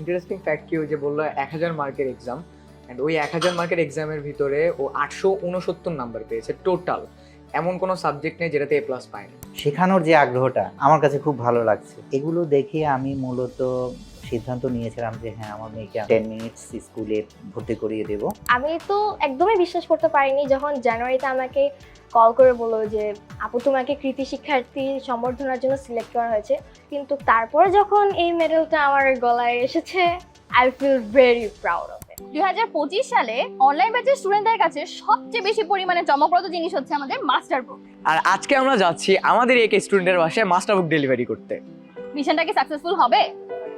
Interesting fact কি ওই যে বলল এক হাজার মার্কের এক্সাম অ্যান্ড ওই এক হাজার মার্কের এক্সামের ভিতরে ও আটশো উনসত্তর নাম্বার পেয়েছে টোটাল এমন কোনো সাবজেক্ট নেই যেটাতে এ প্লাস পায়নি। শেখানোর যে আগ্রহটা আমার কাছে খুব ভালো লাগছে। এগুলো দেখে আমি মূলত সিদ্ধান্ত নিয়েছিলাম যে হ্যাঁ আমার মেয়েকে টেন মিনিটস স্কুলে ভর্তি করিয়ে দেব। আমি তো একদমই বিশ্বাস করতে পারিনি যখন জানুয়ারিতে আমাকে কল করে বলল যে আপু তোমাকে কৃতি শিক্ষার্থী সম্বর্ধনার জন্য সিলেক্ট করা হয়েছে। কিন্তু তারপরে যখন এই মেডেলটা আমার গলায় এসেছে I feel very proud of it দুই হাজার পঁচিশ সালে অনলাইন ব্যাচের স্টুডেন্টদের কাছে সবচেয়ে বেশি পরিমাণে চমকপ্রদ জিনিস হচ্ছে আমাদের মাস্টার বুক আর আজকে আমরা যাচ্ছি আমাদের এক স্টুডেন্টের বাসায় মাস্টার বুক ডেলিভারি করতে। মিশনটা কি সাকসেসফুল হবে?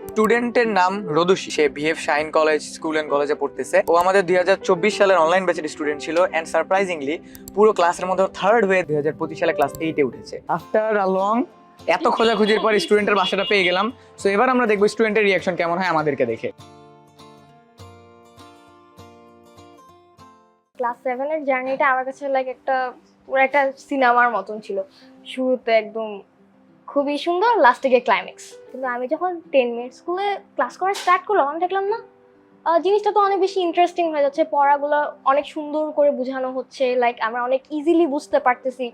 স্টুডেন্টের নাম রদুষি সে BF shine college school and কলেজে পড়তেছে। ও আমাদের দুই হাজার চব্বিশ সালের অনলাইন ব্যাচের স্টুডেন্ট ছিল অ্যান্ড সারপ্রাইজিংলি পুরো ক্লাসের মধ্যে থার্ড হয়ে দুই হাজার পঁচিশ সালে ক্লাস এইটে উঠেছে। আফটার আ লং এত খোঁজাখুঁজির পর স্টুডেন্টের বাসাটা পেয়ে গেলাম। সো এবার আমরা দেখব স্টুডেন্টের রিয়াকশন কেমন হয় আমাদেরকে দেখে। ক্লাস সেভেনের জার্নিটা আমার কাছে লাইক একটা, পুরো একটা সিনেমার মতন ছিল। শুরুতে একদম খুবই সুন্দর লাস্টে গিয়ে ক্লাইম্যাক্স কিন্তু আমি যখন টেন মিনিট স্কুলে ক্লাস করা স্টার্ট করলাম, আমি দেখলাম না জিনিসটা তো অনেক বেশি ইন্টারেস্টিং হয়ে যাচ্ছে, পড়াগুলো অনেক সুন্দর করে বোঝানো হচ্ছে লাইক আমরা অনেক ইজিলি বুঝতে পারতেছি।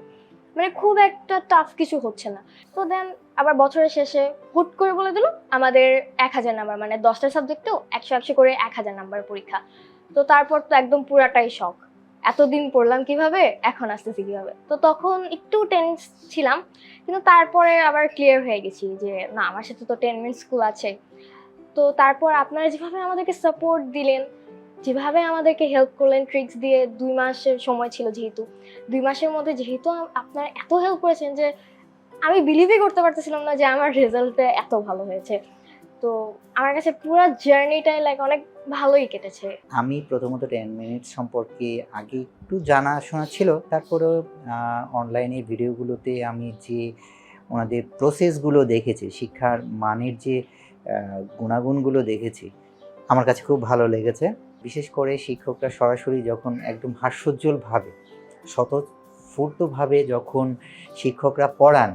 মানে খুব একটা টাফ কিছু হচ্ছে না। তো দেন আবার বছরের শেষে হুট করে বলে দিল, আমাদের এক হাজার নাম্বার মানে দশটা সাবজেক্টেও একশো একশো করে এক হাজার নাম্বার পরীক্ষা। তো তারপর তো একদম পুরাটাই শখ এতদিন পড়লাম কীভাবে, এখন আসতেছি কীভাবে? তো তখন একটু টেন্স ছিলাম, কিন্তু তারপরে আবার ক্লিয়ার হয়ে গেছি যে, না, আমার সাথে তো টেন মিনিট স্কুল আছে। তো তারপর আপনারা যেভাবে আমাদেরকে সাপোর্ট দিলেন, যেভাবে আমাদেরকে হেল্প করলেন ট্রিক্স দিয়ে দুই মাসের সময় ছিল যেহেতু। দুই মাসের মধ্যে যেহেতু আপনারা এত হেল্প করেছেন যে, আমি বিলিভই করতে পারতেছিলাম না যে আমার রেজাল্টটা এত ভালো হয়েছে। তো আমার কাছে পুরো জার্নিটাই লাইক অনেক ভালোই কেটেছে। আমি প্রথমত টেন মিনিট সম্পর্কে আগে একটু জানাশোনা ছিল, তারপরেও অনলাইনে ভিডিওগুলোতে আমি যে ওনাদের প্রসেসগুলো দেখেছি, শিক্ষার মানের যে গুণাগুণগুলো দেখেছি, আমার কাছে খুব ভালো লেগেছে। বিশেষ করে শিক্ষকরা সরাসরি যখন একদম হাস্যোজ্জ্বলভাবে, স্বতঃস্ফূর্তভাবে যখন শিক্ষকরা পড়ান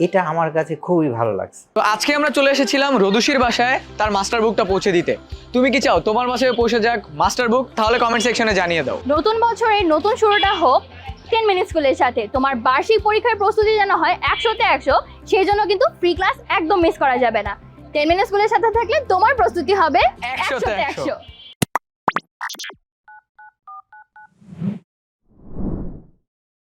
এটা আমার কাছে খুবই ভালো লাগছে। তো আজকে আমরা চলে এসেছিলাম রদুষির বাসায় তার মাস্টার বুকটা পৌঁছে দিতে। তুমি কি চাও? তোমার বাসায় পৌঁছে যাক মাস্টার বুক তাহলে কমেন্ট সেকশনে জানিয়ে দাও। নতুন বছরের নতুন শুরুটা হোক টেন মিনিট স্কুলের সাথে। তোমার বার্ষিক পরীক্ষার প্রস্তুতি যেন হয় একশোতে একশো সেই জন্য কিন্তু ফ্রি ক্লাস একদম মিস করা যাবে না। টেন মিনিট স্কুলের সাথে থাকলে তোমার প্রস্তুতি হবে একশোতে একশোতে একশো। একশো।